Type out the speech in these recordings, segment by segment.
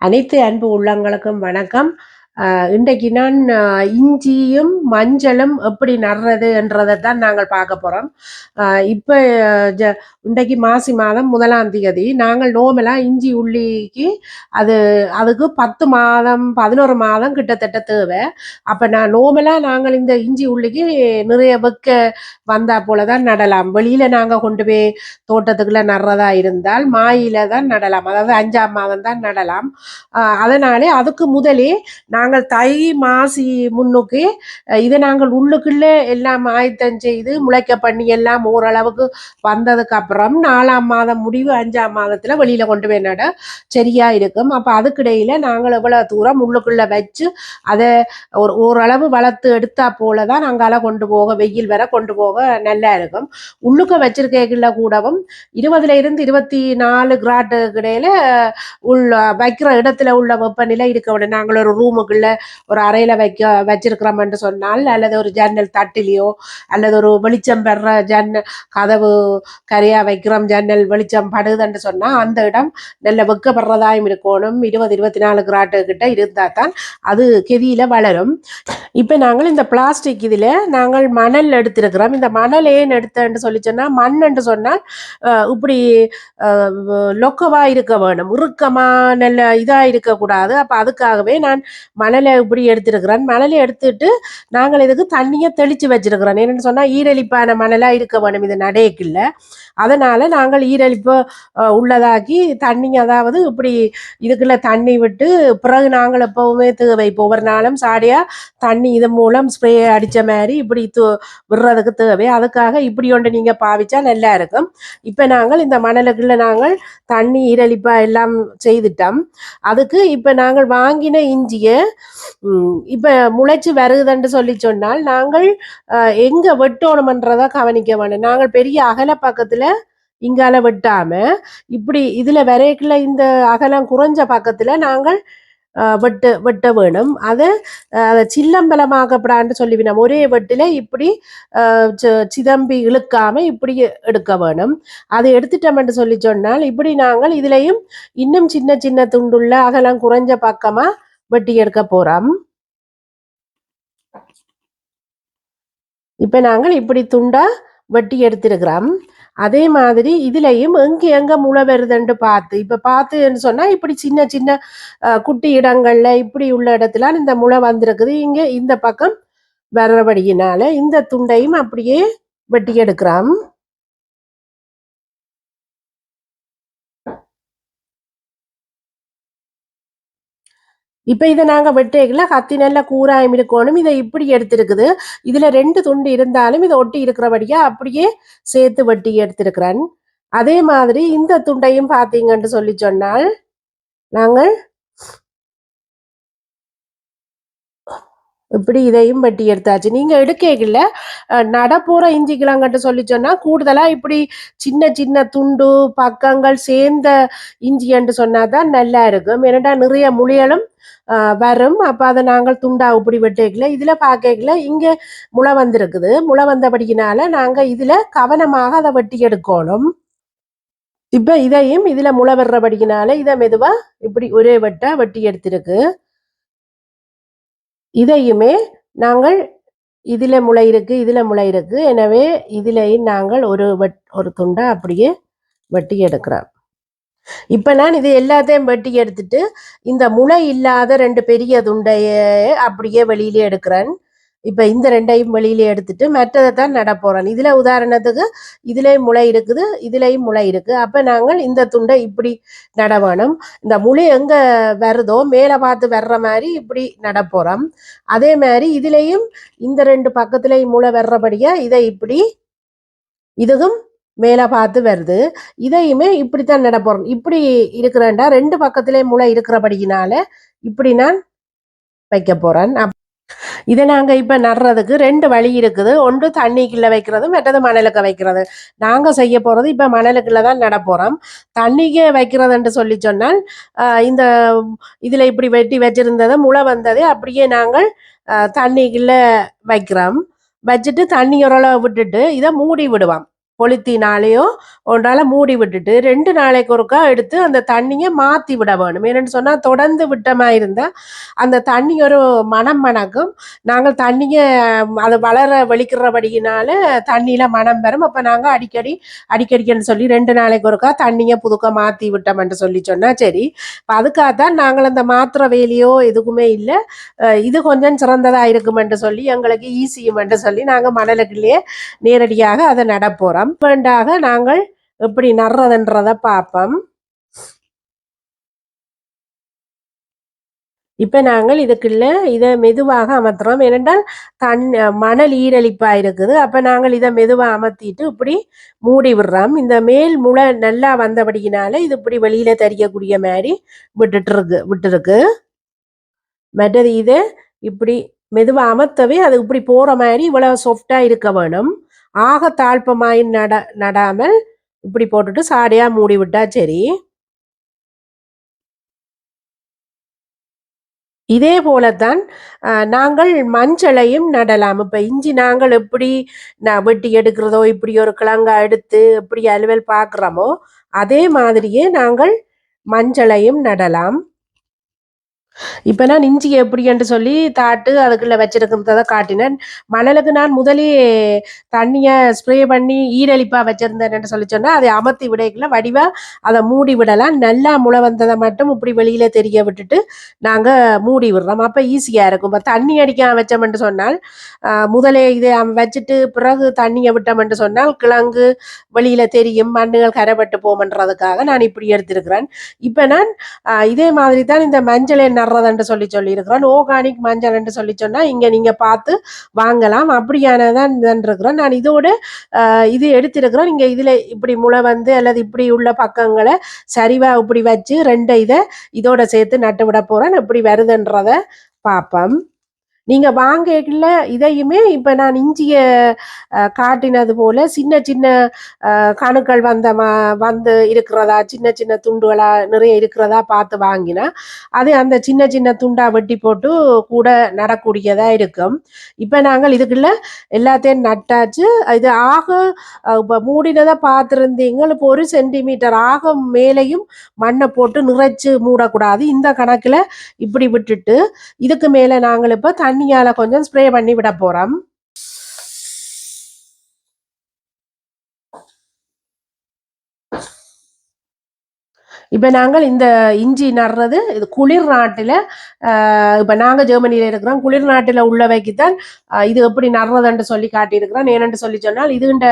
அனைத்து அன்பு உள்ளங்களுக்கும் வணக்கம். இன்றைக்கு நான் இஞ்சியும் மஞ்சளும் எப்படி நடுறது என்றதை தான் நாங்கள் பார்க்க போகிறோம் இப்போ ஜ இன்றைக்கு மாசி மாதம் முதலாம் தேதி. நாங்கள் நோமெல்லாம் இஞ்சி உள்ளிக்கு அது அதுக்கு பத்து மாதம் பதினோரு மாதம் கிட்டத்தட்ட தேவை. அப்போ நான் நோமெல்லாம் நாங்கள் இந்த இஞ்சி உள்ளிக்கு நிறைய வைக்க வந்தா போல தான் நடலாம். வெளியில் நாங்கள் கொண்டு போய் தோட்டத்துக்குள்ள நடுறதா இருந்தால் மாயில தான் நடலாம். அதாவது அஞ்சாம் மாதம் தான் நடலாம். அதனாலே அதுக்கு முதலே நாங்கள் தை மாசி முன்னுக்கு இதை நாங்கள் உள்ளுக்குள்ளே எல்லாம் ஆயத்தம் செய்து முளைக்க பண்ணி எல்லாம் ஓரளவுக்கு வந்ததுக்கு அப்புறம் நாலாம் மாதம் முடிவு அஞ்சாம் மாதத்தில் வெளியில் கொண்டு போய் நட சரியா இருக்கும். அப்போ அதுக்கிடையில நாங்கள் எவ்வளவு தூரம் உள்ளுக்குள்ள வச்சு அதை ஒரு ஓரளவு வளர்த்து எடுத்தா போல தான் நாங்கள் கொண்டு போக வெயில் வர கொண்டு போக நல்லா இருக்கும். உள்ளுக்க வச்சிருக்கைகள கூடவும் இருபதுல இருந்து இருபத்தி நாலு கிராட்டுக்கு இடையில உள்ள வைக்கிற இடத்துல உள்ள வெப்பநிலை இருக்க விட நாங்கள் ஒரு ரூமுக்குள்ள ஒரு அறையில வைக்க வச்சிருக்கிறோம்னு சொன்னால் அல்லது ஒரு ஜன்னல் தட்டிலையோ அல்லது ஒரு வெளிச்சம் பெற ஜன்ன கதவு கரையா வைக்கிறோம் ஜன்னல் வெளிச்சம் படுதுன்னு சொன்னா அந்த இடம் நல்ல வெக்கப்படுறதாயும் இருக்கணும். இருபது இருபத்தி நாலு கிராட்டு கிட்ட இருந்தா தான் அது கெதியில வளரும். இப்போ நாங்கள் இந்த பிளாஸ்டிக் இதில் நாங்கள் மணல் எடுத்திருக்கிறோம். இந்த மணல் ஏன் எடுத்தேன்னு சொல்லி சொன்னால் மண் என்று சொன்னால் இப்படி லொக்கவா இருக்க வேணும். உருக்கமா நல்ல இதா இருக்கக்கூடாது. அப்ப அதுக்காகவே நான் மணலை இப்படி எடுத்திருக்கிறேன். மணலை எடுத்துட்டு நாங்கள் இதுக்கு தண்ணியை தெளிச்சு வச்சிருக்கிறோம். என்னன்னு சொன்னா ஈரலிப்பான மணலா இருக்க வேணும் இது நடையக்கில்ல அதனால் நாங்கள் ஈரழிப்பு உள்ளதாக்கி தண்ணி அதாவது இப்படி இதுக்குள்ள தண்ணி விட்டு பிறகு நாங்கள் எப்போவுமே தேவை இப்போ ஒவ்வொரு நாளும் சாடியாக தண்ணி இது மூலம் ஸ்ப்ரே அடித்த மாதிரி இப்படி து விடுறதுக்கு தேவை. அதுக்காக இப்படி ஒன்று நீங்கள் பாவிச்சா நல்லா இருக்கும். இப்போ நாங்கள் இந்த மணலுக்குள்ளே நாங்கள் தண்ணி ஈரழிப்பாக எல்லாம் செய்துட்டோம். அதுக்கு இப்போ நாங்கள் வாங்கின இஞ்சியை இப்போ முளைச்சி வருதுன்னு சொல்லி சொன்னால் நாங்கள் எங்கே வெட்டோணுமன்றதை கவனிக்க வேணும். நாங்கள் பெரிய அகல பக்கத்தில் இங்கால வெட்டாம இப்படி இதுல வரைக்குள்ள இந்த அகலம் குறைஞ்ச பக்கத்துல நாங்கள் வெட்ட வெட்ட வேணும். அதை அதை சில்லம்பலமாக்கப்படான்னு சொல்லிவினோம் ஒரே வெட்டில இப்படி சிதம்பி இழுக்காம இப்படி எடுக்க வேணும். அதை எடுத்துட்டோம்னு சொல்லி சொன்னால் இப்படி நாங்கள் இதுலயும் இன்னும் சின்ன சின்ன துண்டுள்ள அகலம் குறைஞ்ச பக்கமா வெட்டி எடுக்க போறோம். இப்ப நாங்கள் இப்படி துண்டா வெட்டி எடுத்திருக்கிறோம். அதே மாதிரி இதுலயும் எங்கே எங்க முளை வருதுன்ட்டு பார்த்து இப்போ பார்த்துன்னு சொன்னால் இப்படி சின்ன சின்ன குட்டி இடங்கள்ல இப்படி உள்ள இடத்துல இந்த முளை வந்திருக்குது. இங்கே இந்த பக்கம் வர்றபடியினால இந்த துண்டையும் அப்படியே வெட்டி எடுக்கிறோம். இப்ப இதை நாங்க வெட்டேக்கல கத்தி நல்ல கூராயம் இருக்கணும் இதை இப்படி எடுத்திருக்குது. இதுல ரெண்டு துண்டு இருந்தாலும் இதை ஒட்டி இருக்கிறபடியா அப்படியே சேர்த்து வெட்டி எடுத்திருக்கிறேன். அதே மாதிரி இந்த துண்டையும் பார்த்தீங்கன்னு சொல்லி சொன்னால் நாங்கள் இப்படி இதையும் வெட்டி எடுத்தாச்சு. நீங்க எடுக்கல நடப்புற இஞ்சி கிழங்கட்டு சொல்லி சொன்னா கூடுதலா இப்படி சின்ன சின்ன துண்டு பக்கங்கள் சேர்ந்த இஞ்சி என்று சொன்னாதான் நல்லா இருக்கும். ஏன்னா நிறைய முழியலும் வரும். அப்போ அதை நாங்கள் துண்டா இப்படி வெட்டேக்கல இதுல பார்க்கல இங்க முளை வந்திருக்குது. முளை வந்தபடியினால நாங்க இதுல கவனமாக அதை வெட்டி எடுக்கணும். இப்போ இதையும் இதுல முளை வர்றபடியினால இதை மெதுவா இப்படி ஒரே வெட்டா வெட்டி எடுத்திருக்கு. இதையுமே நாங்கள் இதில் முளை இருக்கு இதில் முளை இருக்கு. எனவே இதிலையும் நாங்கள் ஒரு வெட் ஒரு துண்டை அப்படியே வெட்டி எடுக்கிறோம். இப்போ நான் இது எல்லாத்தையும் வெட்டி எடுத்துட்டு இந்த முளை இல்லாத ரெண்டு பெரிய துண்டையே அப்படியே வெளியிலே எடுக்கிறேன். இப்போ இந்த ரெண்டையும் வெளியிலே எடுத்துட்டு மற்றதை தான் நட இதில் உதாரணத்துக்கு இதுலேயும் முளை இருக்குது இதுலேயும் முளை இருக்குது அப்போ நாங்கள் இந்த துண்டை இப்படி நட வேணும். இந்த முளை எங்கே வருதோ மேலே பார்த்து வர்ற மாதிரி இப்படி நட அதே மாதிரி இதுலேயும் இந்த ரெண்டு பக்கத்துலேயும் முளை வர்றபடியாக இதை இப்படி இதுவும் மேலே பார்த்து வருது. இதையுமே இப்படித்தான் நட போறோம். இப்படி இருக்கிறேன்டா ரெண்டு பக்கத்துலேயும் முளை இருக்கிறபடியினால இப்படி நான் வைக்க போகிறேன் அப்- இதை நாங்கள் இப்போ நடுறதுக்கு ரெண்டு வழி இருக்குது. ஒன்று தண்ணிக்குள்ளே வைக்கிறது மற்றது மணலுக்கு வைக்கிறது. நாங்கள் செய்ய போகிறது இப்போ மணலுக்குள்ளே தான் நட போறோம். தண்ணிக்கு வைக்கிறதுன்னு சொல்லி சொன்னால் இந்த இதில் இப்படி வெட்டி வச்சிருந்ததை முளை வந்ததை அப்படியே நாங்கள் தண்ணிக்குள்ளே வைக்கிறோம். வச்சுட்டு தண்ணி ஓரளவு விட்டுட்டு இதை மூடி விடுவோம். பொலித்தினாலேயோ ஒன்றால் மூடி விட்டுட்டு ரெண்டு நாளைக்கு ஒருக்கா எடுத்து அந்த தண்ணியை மாற்றி விட வேணும். என்னென்னு சொன்னால் தொடர்ந்து விட்டமா இருந்தால் அந்த தண்ணி ஒரு மனம் மணக்கும். நாங்கள் தண்ணியை அதை வளர வெளிக்கிறபடியினால தண்ணியில் மனம் பெறும். அப்போ நாங்கள் அடிக்கடி அடிக்கடிக்கன்னு சொல்லி ரெண்டு நாளைக்கு ஒருக்கா தண்ணியை புதுக்க மாற்றி விட்டோம்ன்ட்டு சொல்லி சொன்னால் சரி. இப்போ அதுக்காக தான் நாங்கள் அந்த மாத்திரை வேலையோ எதுக்குமே இல்லை. இது கொஞ்சம் சிறந்ததாக இருக்குமென்று சொல்லி எங்களுக்கு ஈஸியுமென்று சொல்லி நாங்கள் மணலுக்குள்ளேயே நேரடியாக அதை நடப்போகிறோம் வேண்டாக நாங்கள் எப்படி நடுறதுன்றதை பார்ப்போம் இப்போ நாங்கள் இதுக்குள்ள இதை மெதுவாக அமர்த்துறோம். ஏனென்றால் தன் மணல் ஈரலிப்பாக இருக்குது. அப்போ நாங்கள் இதை மெதுவாக அமர்த்திட்டு இப்படி மூடி விடுறோம். இந்த மேல் முளை நல்லா வந்தபடியினால இது இப்படி வெளியில் தெரியக்கூடிய மாதிரி விட்டுட்டுருக்கு விட்டுருக்கு. மற்றது இதை இப்படி மெதுவாக அமர்த்தவே அது இப்படி போகிற மாதிரி இவ்வளோ சாஃப்டாக இருக்க வேணும். ஆக தாழ்ப்பமாய் நட நடாமல் இப்படி போட்டுட்டு சாடையாக மூடி விட்டா சரி. இதே போலத்தான் நாங்கள் மஞ்சளையும் நடலாம். இப்போ இஞ்சி நாங்கள் எப்படி நான் வெட்டி எடுக்கிறதோ இப்படி ஒரு கிழங்கா எடுத்து எப்படி அலுவல் பார்க்குறோமோ அதே மாதிரியே நாங்கள் மஞ்சளையும் நடலாம். இப்போ நான் இஞ்சி எப்படி என்று சொல்லி தாட்டு அதுக்குள்ள வச்சிருக்கிறத காட்டினேன். மணலுக்கு நான் முதலே தண்ணியை ஸ்ப்ரே பண்ணி ஈரழிப்பாக வச்சிருந்தேன்னு சொல்லி சொன்னால் அதை அமர்த்தி விடைக்குள்ள வடிவா அதை மூடி விடலாம். நல்லா முளை வந்ததை மட்டும் இப்படி வெளியில தெரிய விட்டுட்டு நாங்க மூடி விடுறோம். அப்போ ஈஸியா இருக்கும். இப்போ தண்ணி அடிக்க வச்சோம்னு சொன்னால் முதலே இதை வச்சுட்டு பிறகு தண்ணியை விட்டோம்னு சொன்னால் கிழங்கு வெளியில தெரியும் மண்ணுகள் கரைப்பட்டு போமன்றதுக்காக நான் இப்படி எடுத்திருக்கிறேன். இப்போ நான் இதே மாதிரி தான் இந்த மஞ்சளை நடுறதுன்னு சொல்லி சொல்லியிருக்கிறேன் ஓர்கானிக் மஞ்சள் என்று சொல்லி சொன்னால் இங்கே நீங்கள் பார்த்து வாங்கலாம். அப்படியானதான் இருக்கிறோம் நான் இதோடு இது எடுத்திருக்கிறேன் நீங்கள் இதில் இப்படி முளை வந்து அல்லது இப்படி உள்ள பக்கங்களை சரிவாக இப்படி வச்சு ரெண்டு இதை இதோட சேர்த்து நட்டு விட போகிறேன் எப்படி வருதுன்றத பார்ப்போம். நீங்கள் வாங்கல இதையுமே இப்போ நான் இஞ்சியை காட்டினது போல சின்ன சின்ன கணுக்கள் வந்த மா வந்து இருக்கிறதா சின்ன சின்ன துண்டுகளா நிறைய இருக்கிறதா பார்த்து வாங்கினா அது அந்த சின்ன சின்ன துண்டா வெட்டி போட்டு கூட நடக்கூடியதா இருக்கும். இப்போ நாங்கள் இதுக்குள்ள எல்லாத்தையும் நட்டாச்சு. இது ஆக இப்போ மூடினதை பார்த்துருந்தீங்க. இப்போ ஒரு சென்டிமீட்டர் ஆக மேலேயும் மண்ணை போட்டு நிறைச்சு மூடக்கூடாது. இந்த கணக்கில் இப்படி விட்டுட்டு இதுக்கு மேலே நாங்கள் இப்போ தண்ணியால் கொஞ்சம் ஸ்ப்ரே பண்ணி விட போகிறோம் இப்போ நாங்கள் இந்த இஞ்சி நடுறது இது குளிர் நாட்டில் இப்போ நாங்கள் ஜெர்மனியில் இருக்கிறோம். குளிர் நாட்டில் உள்ளவைக்கு தான் இது எப்படி நடுறதுன்னு சொல்லி காட்டியிருக்கிறோம். ஏனென்று சொல்லி சொன்னால் இதுண்ட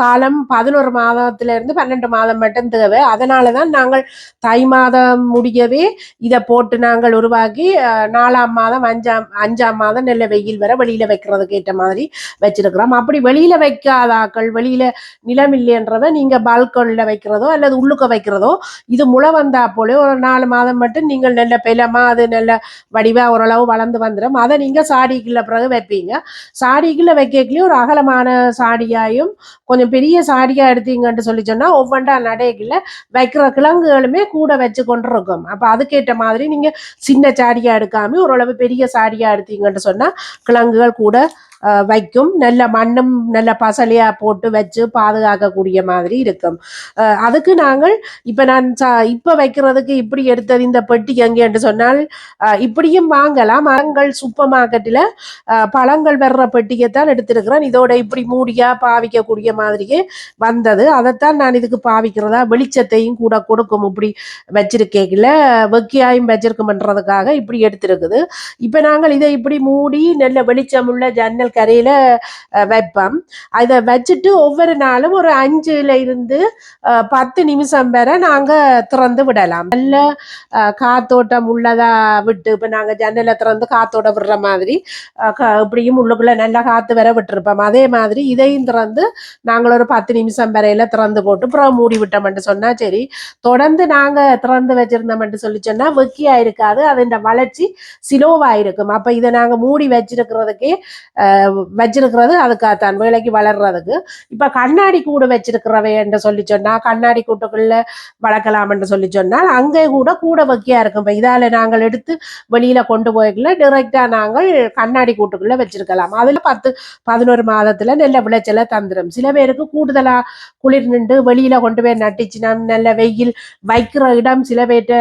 காலம் பதினோரு மாதத்திலிருந்து பன்னெண்டு மாதம் மட்டும் தேவை. அதனால தான் நாங்கள் தை மாதம் முடியவே இதை போட்டு நாங்கள் உருவாக்கி நாலாம் மாதம் அஞ்சாம் அஞ்சாம் மாதம் நல்ல வெயில் வர வெளியில் வைக்கிறதுக்கு ஏற்ற மாதிரி வச்சிருக்கிறோம். அப்படி வெளியில் வைக்காதாக்கள் வெளியில் நிலம் இல்லைன்றத நீங்கள் பால்கனில் வைக்கிறதோ அல்லது உள்ளுக்க வைக்கிறதோ இது முளை வந்தா போல ஒரு நாலு மாதம் மட்டும் நீங்கள் நல்ல பிலமா அது நல்ல வடிவா ஓரளவு வளர்ந்து வந்துடும் அதை நீங்கள் சாடிக்குள்ள பிறகு வைப்பீங்க. சாடிக்குள்ள வைக்கக்குள்ளேயும் ஒரு அகலமான சாடியாயும் கொஞ்சம் பெரிய சாடியா எடுத்தீங்கன்னு சொல்லி சொன்னா ஒவ்வொன்றா நடைக்குள்ள வைக்கிற கிழங்குகளுமே கூட வச்சு கொண்டு இருக்கும் அப்போ அதுக்கேற்ற மாதிரி நீங்க சின்ன சாடியா எடுக்காம ஓரளவு பெரிய சாடியா எடுத்தீங்கன்னு சொன்னா கிழங்குகள் கூட வைக்கும். நல்ல மண்ணும் நல்ல பசலையா போட்டு வச்சு பாதுகாக்கக்கூடிய மாதிரி இருக்கும். அஹ், அதுக்கு நாங்கள் இப்போ நான் சா இப்போ வைக்கிறதுக்கு இப்படி எடுத்தது இந்த பெட்டி எங்கேன்னு சொன்னால் இப்படியும் வாங்கலாம். மரங்கள் சூப்பர் மார்க்கெட்டில் பழங்கள் வர்ற பெட்டியைத்தான் எடுத்திருக்கிறேன். இதோட இப்படி மூடியா பாவிக்கக்கூடிய மாதிரியே வந்தது. அதைத்தான் நான் இதுக்கு பாவிக்கிறதா? வெளிச்சத்தையும் கூட கொடுக்கும். இப்படி வச்சிருக்கேக்கில் வெக்கியாயும் வச்சிருக்குமன்றதுக்காக இப்படி எடுத்திருக்குது. இப்போ நாங்கள் இதை இப்படி மூடி நல்ல வெளிச்சமுள்ள ஜன்னல் கரையில் வைப்போம். அதை வச்சுட்டு ஒவ்வொரு நாளும் ஒரு அஞ்சுல இருந்து அஹ், பத்து நிமிஷம் வரை நாங்கள் திறந்து விடலாம். நல்ல அஹ், காத்தோட்டம் உள்ளதா விட்டு இப்போ நாங்கள் ஜன்னலை திறந்து காத்தோட விடுற மாதிரி இப்படியும் உள்ளுக்குள்ள நல்லா காற்று வர விட்டுருப்போம். அதே மாதிரி இதையும் திறந்து நாங்கள் ஒரு பத்து நிமிஷம் வரையில திறந்து போட்டு அப்புறம் மூடி விட்டோம்ட்டு சொன்னா சரி தொடர்ந்து நாங்க திறந்து வச்சிருந்தோம்னு சொல்லி சொன்னா வெக்கியா இருக்காது அதன் வளர்ச்சி சிலோவா இருக்கும் அப்ப இதை நாங்க மூடி வச்சிருக்கிறதுக்கே அஹ், வச்சிருக்கிறது அதுக்காகத்தான் வேலைக்கு வளர்றதுக்கு. இப்போ கண்ணாடி கூடு வச்சிருக்கிறவை என்று சொல்லி சொன்னால் கண்ணாடி கூட்டுக்குள்ள வளர்க்கலாம் என்று சொல்லி சொன்னால் அங்கே கூட கூட வக்கியாக இருக்கும். இப்போ இதால நாங்கள் எடுத்து வெளியில் கொண்டு போய்க்கல டிரெக்டாக நாங்கள் கண்ணாடி கூட்டுக்குள்ளே வச்சிருக்கலாம். அதில் பத்து பதினோரு மாதத்தில் நல்ல விளைச்சலை தந்துடும் சில பேருக்கு கூடுதலாக குளிர் நின்று வெளியில் கொண்டு போய் நட்டுச்சுன்னா நல்ல வெயில் வைக்கிற இடம். சில பேர்ட்ட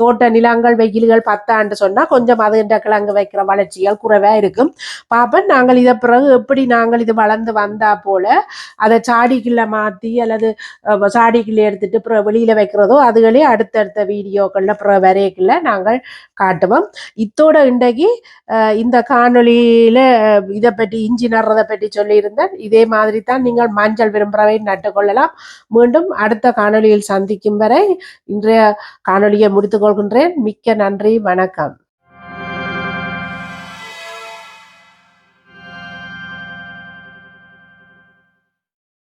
தோட்ட நிலங்கள் வெயில்கள் பத்தாண்டு சொன்னால் கொஞ்சம் அதுகின்ற கிழங்கு வைக்கிற வளர்ச்சிகள் குறைவாக இருக்கும். பாப்பன் நாங்கள் இதை பிறகு எப்படி நாங்கள் இது வளர்ந்து வந்தா போல அதை சாடிக்குள்ள மாத்தி அல்லது அஹ், சாடிக்குள்ள எடுத்துட்டு அப்புறம் வெளியில வைக்கிறதோ அதுகளே அடுத்தடுத்த வீடியோக்கள்ல அப்புறம் வரையக்குள்ள நாங்கள் காட்டுவோம். இத்தோட இன்றைக்கு இந்த காணொளியில அஹ், இதை பற்றி இஞ்சி நடுறதை பற்றி சொல்லியிருந்தேன். இதே மாதிரி தான் நீங்கள் மஞ்சள் விரும்புகிறவை நட்டுக்கொள்ளலாம் மீண்டும் அடுத்த காணொளியில் சந்திக்கும் வரை இன்றைய காணொலியை முடித்துக் கொள்கின்றேன். மிக்க நன்றி. வணக்கம்.